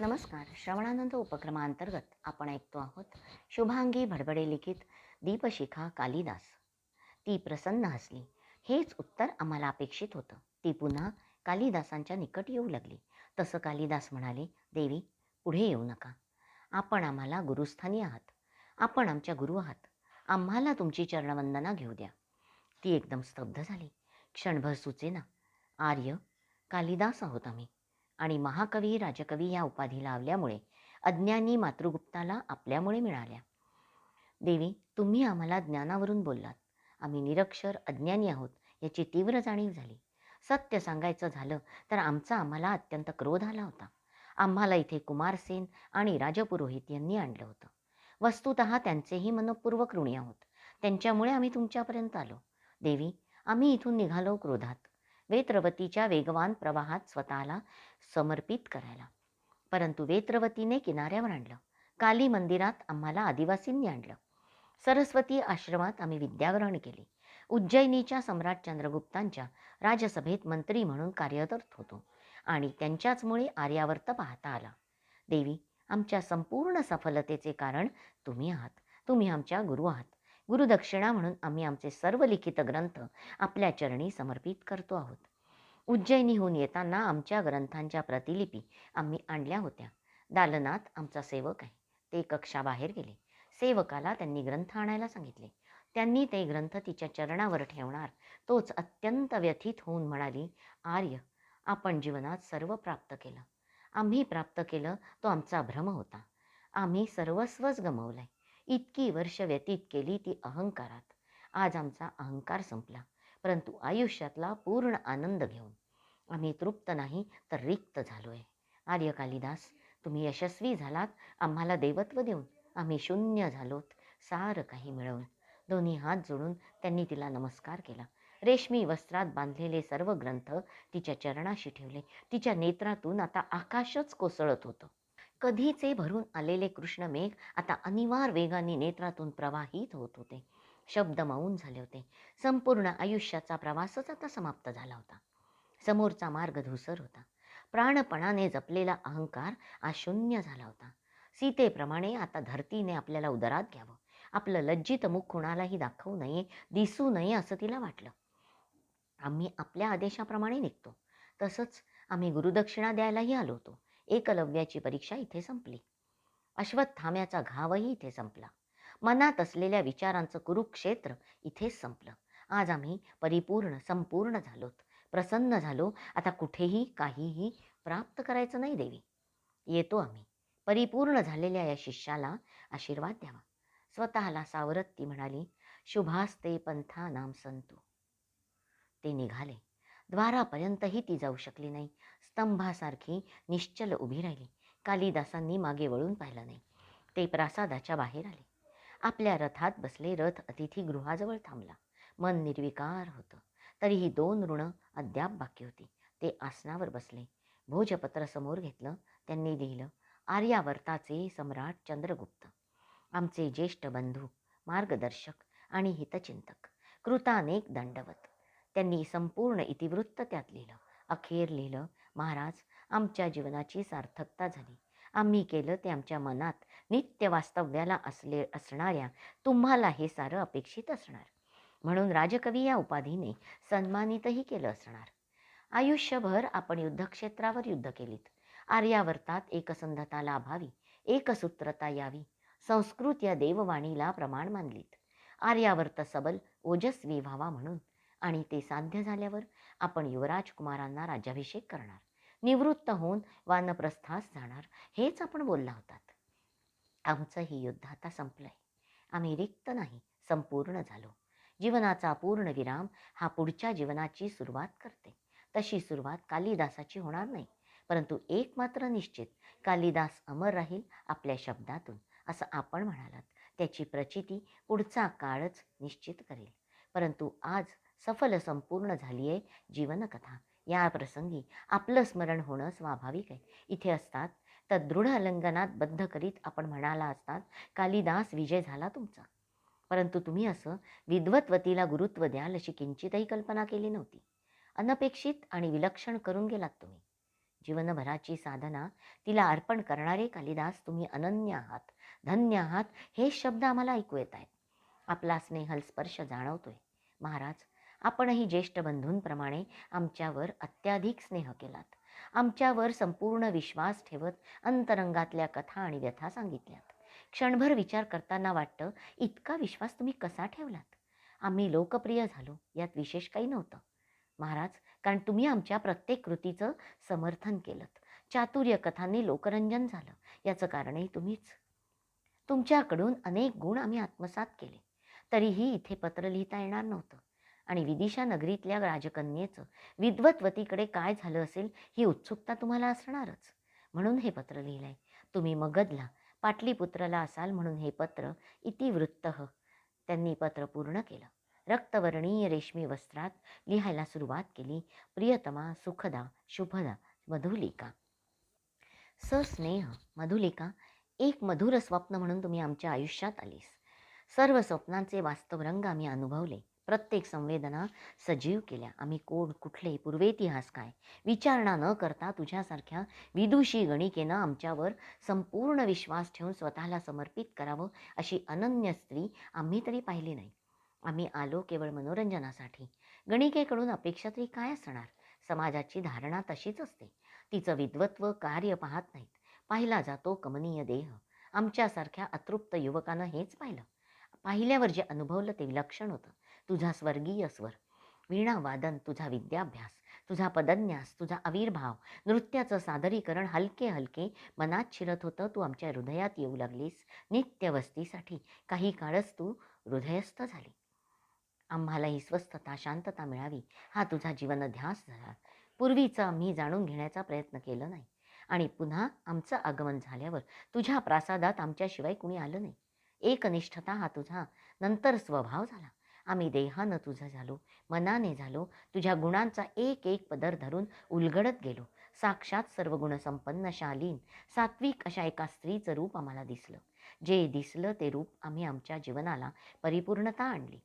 नमस्कार. श्रवणानंद उपक्रमांतर्गत आपण ऐकतो आहोत शुभांगी भडबडे लिखित दीपशिखा कालिदास. ती प्रसन्न हसली. हेच उत्तर आम्हाला अपेक्षित होतं. ती पुन्हा कालिदासांच्या निकट येऊ लागली. तसं कालिदास म्हणाले देवी पुढे येऊ नका. आपण आम्हाला गुरुस्थानी आहात. आपण आमच्या गुरु आहात. आम्हाला तुमची चरणवंदना घेऊ द्या. ती एकदम स्तब्ध झाली. क्षणभर सुचेना. आर्य कालिदास आहोत आम्ही. आणि महाकवी राजकवी या उपाधी लावल्यामुळे अज्ञानी मातृगुप्ताला आपल्यामुळे मिळाल्या. देवी तुम्ही आम्हाला ज्ञानावरून बोललात. आम्ही निरक्षर अज्ञानी आहोत याची तीव्र जाणीव झाली. सत्य सांगायचं झालं तर आमचा आम्हाला अत्यंत क्रोध आला होता. आम्हाला इथे कुमारसेन आणि राजपुरोहित यांनी आणलं होतं. वस्तुत त्यांचेही मनपूर्वक ऋणी आहोत. त्यांच्यामुळे आम्ही तुमच्यापर्यंत आलो. देवी आम्ही इथून निघालो क्रोधात. वेत्रवतीच्या वेगवान प्रवाहात स्वतःला समर्पित करायला. परंतु वेत्रवतीने किनाऱ्यावर आणलं. काली मंदिरात आम्हाला आदिवासींनी आणलं. सरस्वती आश्रमात आम्ही विद्याग्रहण केले. उज्जैनीच्या सम्राट चंद्रगुप्तांच्या राजसभेत मंत्री म्हणून कार्यरत होतो आणि त्यांच्याचमुळे आर्यावर्त पाहता आला. देवी आमच्या संपूर्ण सफलतेचे कारण तुम्ही आहात. तुम्ही आमच्या गुरु आहात. गुरुदक्षिणा म्हणून आम्ही आमचे सर्व लिखित ग्रंथ आपल्या चरणी समर्पित करतो आहोत. उज्जैनीहून येताना आमच्या ग्रंथांच्या प्रतिलिपी आम्ही आणल्या होत्या. दालनात आमचा सेवक आहे. ते कक्षाबाहेर गेले. सेवकाला त्यांनी ग्रंथ आणायला सांगितले. त्यांनी ते ग्रंथ तिच्या चरणावर ठेवणार. तोच अत्यंत व्यथित होऊन म्हणाली आर्य आपण जीवनात सर्व प्राप्त केलं. आम्ही प्राप्त केलं तो आमचा भ्रम होता. आम्ही सर्वस्वच गमवलंय. इतकी वर्ष व्यतीत केली ती अहंकारात. आज आमचा अहंकार संपला. परंतु आयुष्यातला पूर्ण आनंद घेऊन. आम्ही तृप्त नाही तर रिक्त झालो आहे आर्य कालिदास तुम्ही यशस्वी झालात आम्हाला देवत्व देऊन. आम्ही शून्य झालोत सारं काही मिळवून. दोन्ही हात जोडून त्यांनी तिला नमस्कार केला. रेशमी वस्त्रात बांधलेले सर्व ग्रंथ तिच्या चरणाशी ठेवले. तिच्या नेत्रातून आता आकाशच कोसळत होतं. कधीचे भरून आलेले कृष्णमेघ आता अनिवार वेगाने नेत्रातून प्रवाहित होत होते. शब्द मौन झाले होते. संपूर्ण आयुष्याचा प्रवासच आता समाप्त झाला होता. समोरचा मार्ग धुसर होता. प्राणपणाने जपलेला अहंकार आज शून्य झाला होता. सीतेप्रमाणे आता धरतीने आपल्याला उदरात घ्यावं. आपलं लज्जित मुख कुणालाही दाखवू नये दिसू नये असं तिला वाटलं. आम्ही आपल्या आदेशाप्रमाणे निघतो. तसंच आम्ही गुरुदक्षिणा द्यायलाही आलो होतो. एकलव्याची परीक्षा इथे संपली. अश्वत्थाम्याचा घावही इथे संपला. मनात असलेल्या विचारांचं कुरुक्षेत्र इथेच संपलं. आज आम्ही परिपूर्ण संपूर्ण झालोत. प्रसन्न झालो. आता कुठेही काहीही प्राप्त करायचं नाही देवी. येतो आम्ही. परिपूर्ण झालेल्या या शिष्याला आशीर्वाद द्यावा. स्वतःला सावरत ती म्हणाली शुभास्ते पंथा नाम संतो. ते निघाले. द्वारापर्यंतही ती जाऊ शकली नाही. स्तंभासारखी निश्चल उभी राहिली. कालिदासांनी मागे वळून पाहिलं नाही. ते प्रासादाच्या बाहेर आले. आपल्या रथात बसले रथ अतिथीगृहाजवळ थांबला. मन निर्विकार होतं. तरीही दोन ऋण अद्याप बाकी होती. ते आसनावर बसले. भोजपत्र समोर घेतलं. त्यांनी लिहिलं आर्यावर्ताचे सम्राट चंद्रगुप्त. आमचे ज्येष्ठ बंधू मार्गदर्शक आणि हितचिंतक. कृतानेक दंडवत. त्यांनी संपूर्ण इतिवृत्त त्यात लिहिलं. अखेर लिहिलं महाराज आमच्या जीवनाची सार्थकता झाली. आम्ही केलं ते आमच्या मनात नित्य वास्तव्याला असले असणाऱ्या तुम्हाला हे सारं अपेक्षित असणार. म्हणून राजकवी या उपाधीने सन्मानितही केलं असणार. आयुष्यभर आपण युद्धक्षेत्रावर युद्ध केलीत. आर्यावर्तात एकसंधता लाभावी एकसूत्रता यावी. संस्कृत या देववाणीला प्रमाण मानलीत. आर्यावर्त सबल ओजस्वी व्हावा म्हणून आणि ते साध्य झाल्यावर आपण युवराज कुमारांना राज्याभिषेक करणार. निवृत्त होऊन वानप्रस्थास जाणार हेच आपण बोलला होतात आमचं ही युद्ध आता संपलंय. आम्ही रिक्त नाही संपूर्ण झालो. जीवनाचा पूर्ण विराम हा पुढच्या जीवनाची सुरुवात करते. तशी सुरुवात कालिदासाची होणार नाही परंतु एक मात्र निश्चित कालिदास अमर राहील आपल्या शब्दातून असं आपण म्हणालात. त्याची प्रचिती पुढचा काळच निश्चित करेल. परंतु आज सफल संपूर्ण झाली आहे जीवनकथा. या प्रसंगी आपलं स्मरण होणं स्वाभाविक आहे. इथे असतात तर दृढ अलंगनात बद्ध करीत आपण म्हणाला असतात कालिदास विजय झाला तुमचा. परंतु तुम्ही असं विद्वत्वतीला गुरुत्व द्याल अशी किंचितही कल्पना केली नव्हती. अनपेक्षित आणि विलक्षण करून गेलात तुम्ही. जीवनभराची साधना तिला अर्पण करणारे कालिदास तुम्ही अनन्य आहात. धन्य आहात हे शब्द आम्हाला ऐकू येत आहेत. आपला स्नेहल स्पर्श जाणवतोय. महाराज आपणही ज्येष्ठ बंधूंप्रमाणे आमच्यावर अत्याधिक स्नेह केलात. आमच्यावर संपूर्ण विश्वास ठेवत अंतरंगातल्या कथा आणि व्यथा सांगितल्यात. क्षणभर विचार करताना वाटतं इतका विश्वास तुम्ही कसा ठेवलात? आम्ही लोकप्रिय झालो यात विशेष काही नव्हतं. महाराज कारण तुम्ही आमच्या प्रत्येक कृतीचं समर्थन केलं चातुर्य कथांनी लोकरंजन झालं. याचं कारणही तुम्हीच. तुमच्याकडून अनेक गुण आम्ही आत्मसात केले. तरीही इथे पत्र लिहिता येणार नव्हतं. आणि विदिशा नगरीतल्या राजकन्येचं विद्वत्वतीकडे काय झालं असेल ही उत्सुकता तुम्हाला असणारच. म्हणून हे पत्र लिहिलंय. तुम्ही मगधला पाटलीपुत्रला असाल म्हणून हे पत्र इतिवृत्त. त्यांनी पत्र पूर्ण केलं. रक्तवर्णीय रेशमी वस्त्रात लिहायला सुरुवात केली. प्रियतमा सुखदा शुभदा मधुलिका. सस्नेह मधुलिका एक मधुर स्वप्न म्हणून तुम्ही आमच्या आयुष्यात आलीस. सर्व स्वप्नांचे वास्तव रंग आम्ही अनुभवले. प्रत्येक संवेदना सजीव केल्या. आम्ही कोण कुठले पूर्वेतिहास काय? विचारणा न करता तुझ्यासारख्या विदुषी गणिकेनं आमच्यावर संपूर्ण विश्वास ठेवून स्वतःला समर्पित करावं अशी अनन्य स्त्री आम्ही तरी पाहिली नाही. आम्ही आलो केवळ मनोरंजनासाठी. गणिकेकडून अपेक्षा तरी काय असणार? समाजाची धारणा तशीच असते. तिचं विद्वत्व कार्य पाहत नाहीत. पाहिला जातो कमनीय देह. आमच्यासारख्या अतृप्त युवकानं हेच पाहिलं. पाहिल्यावर जे अनुभवलं ते विलक्षण होतं. तुझा स्वर्गीय स्वर. वीणा वादन तुझा विद्याभ्यास. तुझा पदन्यास तुझा आविर्भाव नृत्याचं सादरीकरण हलके हलके मनात शिरत होतं. तू आमच्या हृदयात येऊ लागलीस. नित्यवस्तीसाठी काही काळच तू हृदयस्थ झाली. आम्हाला ही स्वस्थता शांतता मिळावी. हा तुझा जीवनध्यास झाला. पूर्वीचं आम्ही जाणून घेण्याचा प्रयत्न केला नाही. आणि पुन्हा आमचं आगमन झाल्यावर तुझ्या प्रासादात आमच्याशिवाय कुणी आलं नाही. एकनिष्ठता हा तुझा नंतर स्वभाव झाला. आम्ही देहानं तुझं झालो मनाने झालो तुझ्या गुणांचा एक एक पदर धरून उलगडत गेलो. साक्षात सर्व गुणसंपन्न शालीन सात्विक अशा एका स्त्रीचं रूप आम्हाला दिसलं. जे दिसलं ते रूप आम्ही आमच्या जीवनाला परिपूर्णता आणली.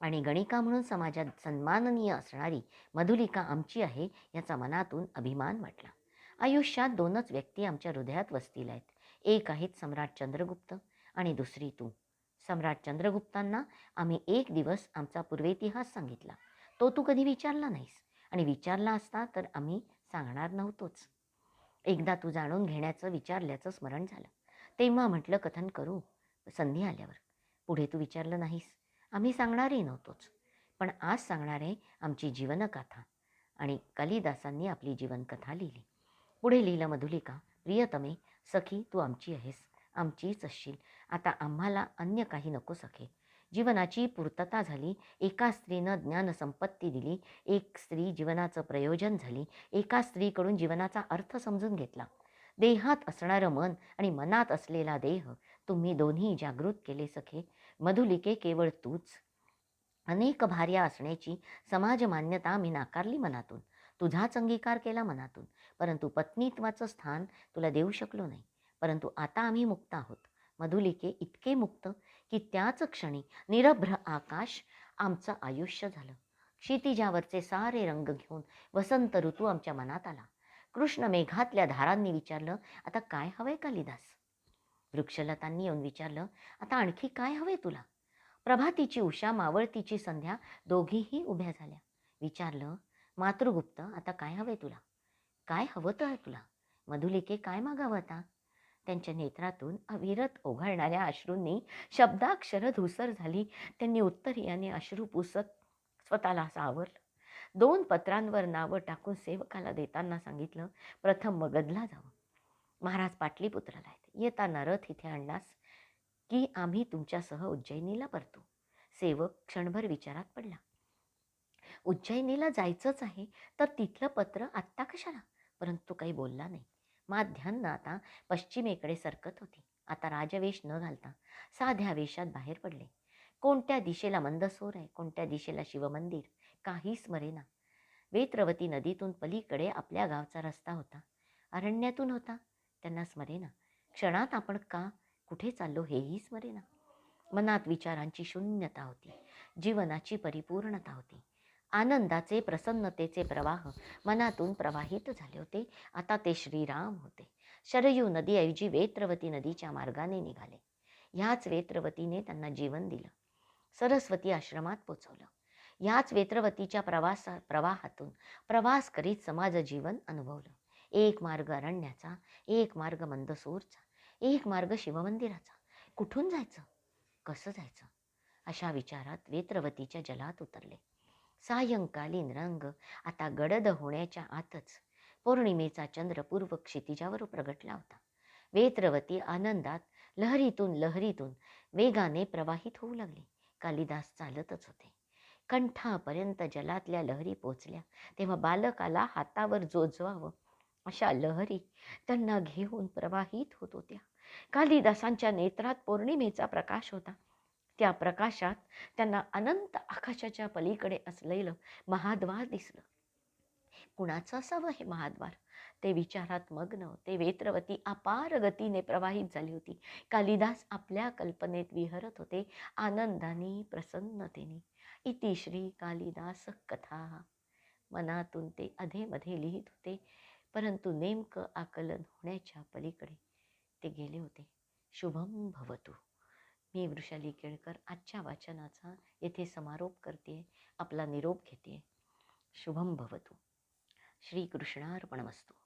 आणि गणिका म्हणून समाजात सन्माननीय असणारी मधुलिका आमची आहे याचा मनातून अभिमान वाटला. आयुष्यात दोनच व्यक्ती आमच्या हृदयात वसतील आहेत. एक आहेत सम्राट चंद्रगुप्त आणि दुसरी तू. सम्राट चंद्रगुप्तांना आम्ही एक दिवस आमचा पूर्वेतिहास सांगितला. तो तू कधी विचारला नाहीस आणि विचारला असता तर आम्ही सांगणार नव्हतोच. एकदा तू जाणून घेण्याचं विचारल्याचं स्मरण झालं. तेव्हा म्हटलं कथन करू? संधी आल्यावर. पुढे तू विचारलं नाहीस. आम्ही सांगणारही नव्हतोच. पण आज सांगणार आहे आमची जीवनकथा. आणि कालिदासांनी आपली जीवनकथा लिहिली. पुढे लिहिलं मधुलिका प्रियतमे सखी तू आमची आहेस. आमचीच असशील. आता आम्हाला अन्य काही नको सखे. जीवनाची पूर्तता झाली. एका स्त्रीनं ज्ञानसंपत्ती दिली. एक स्त्री जीवनाचं प्रयोजन झाली. एका स्त्रीकडून जीवनाचा अर्थ समजून घेतला. देहात असणारं मन आणि मनात असलेला देह तुम्ही दोन्ही जागृत केले सखे. मधुलिके केवळ तूच. अनेक भार्या असण्याची समाज मान्यता मी नाकारली मनातून. तुझाच अंगीकार केला मनातून. परंतु पत्नीत्वाचं स्थान तुला देऊ शकलो नाही. परंतु आता आम्ही मुक्त आहोत. मधुलिके इतके मुक्त की त्याच क्षणी निरभ्र आकाश आमचं आयुष्य झालं. क्षितिजावरचे सारे रंग घेऊन वसंत ऋतू आमच्या मनात आला. कृष्ण मेघातल्या धारांनी विचारलं आता काय हवंय कालिदास? वृक्षलतांनी येऊन विचारलं आता आणखी काय हवंय तुला? प्रभातीची उषा मावळतीची संध्या दोघीही उभ्या झाल्या. विचारलं मातृगुप्त आता काय हवंय तुला? काय हवं तर तुला? मधुलिके काय मागावं आता? त्यांच्या नेत्रातून अविरत ओघळणाऱ्या अश्रूंनी शब्दाक्षर धुसर झाली. त्यांनी उत्तरीयाने अश्रू पुसत स्वतःला सावरलं. दोन पत्रांवर नावं टाकून सेवकाला देताना सांगितलं प्रथम मगधला जावं. महाराज पाटलीपुत्राला आहेत येताना रथ इथे आणलास की आम्ही तुमच्यासह उज्जैनीला परतो. सेवक क्षणभर विचारात पडला. उज्जैनीला जायचंच आहे तर तिथलं पत्र आत्ता कशाला? परंतु काही बोलला नाही. माध्यान्न आता पश्चिमेकडे सरकत होती. आता राजवेश न घालता साध्या वेशात बाहेर पडले. कोणत्या दिशेला मंदसोर आहे? कोणत्या दिशेला शिवमंदिर? काही स्मरेना वेत्रवती नदीतून पलीकडे आपल्या गावचा रस्ता होता. अरण्यातून होता. त्यांना स्मरेना. क्षणात आपण का कुठे चाललो हेही स्मरेना. मनात विचारांची शून्यता होती. जीवनाची परिपूर्णता होती. आनंदाचे प्रसन्नतेचे प्रवाह मनातून प्रवाहित झाले होते. आता ते श्रीराम होते. शरयू नदीऐवजी वेत्रवती नदीच्या मार्गाने निघाले. ह्याच वेत्रवतीने त्यांना जीवन दिलं. सरस्वती आश्रमात पोचवलं. याच वेत्रवतीच्या प्रवासा प्रवाहातून प्रवास करीत समाज जीवन अनुभवलं. एक मार्ग अरण्याचा एक मार्ग मंदसूरचा एक मार्ग शिवमंदिराचा. कुठून जायचं? कसं जायचं? अशा विचारात वेत्रवतीच्या जलात उतरले. सायंकालीन रंग आता गडद होण्याच्या आतच. पौर्णिमेचा चंद्र पूर्व क्षितिजावर प्रगटला होता वेत्रवती आनंदात लहरीतून लहरीतून वेगाने प्रवाहित होऊ लागली. कालिदास चालतच होते. कंठापर्यंत जलातल्या लहरी पोचल्या. तेव्हा बालकाला हातावर जोजवावं अशा लहरी त्यांना घेऊन प्रवाहित होत होत्या. कालिदासांच्या नेत्रात पौर्णिमेचा प्रकाश होता. त्या प्रकाशात त्यांना अनंत आकाशाच्या पलीकडे असलेलं महाद्वार दिसलं. कुणाचं असावं हे महाद्वार? ते विचारात मग्न ते वेत्रवती अपार गतीने प्रवाहित झाली होती. कालिदास आपल्या कल्पनेत विहरत होते आनंदाने प्रसन्नतेने. इति श्री कालिदास कथा. मनातून ते अधेमध्ये लिहित होते परंतु नेमकं आकलन होण्याच्या पलीकडे ते गेले होते. शुभम भवतु. मी वृषाली केळकर आजच्या वाचनाचा येथे समारोप करते आपला निरोप घेते. शुभम भवतु. श्रीकृष्णार्पणमस्तू.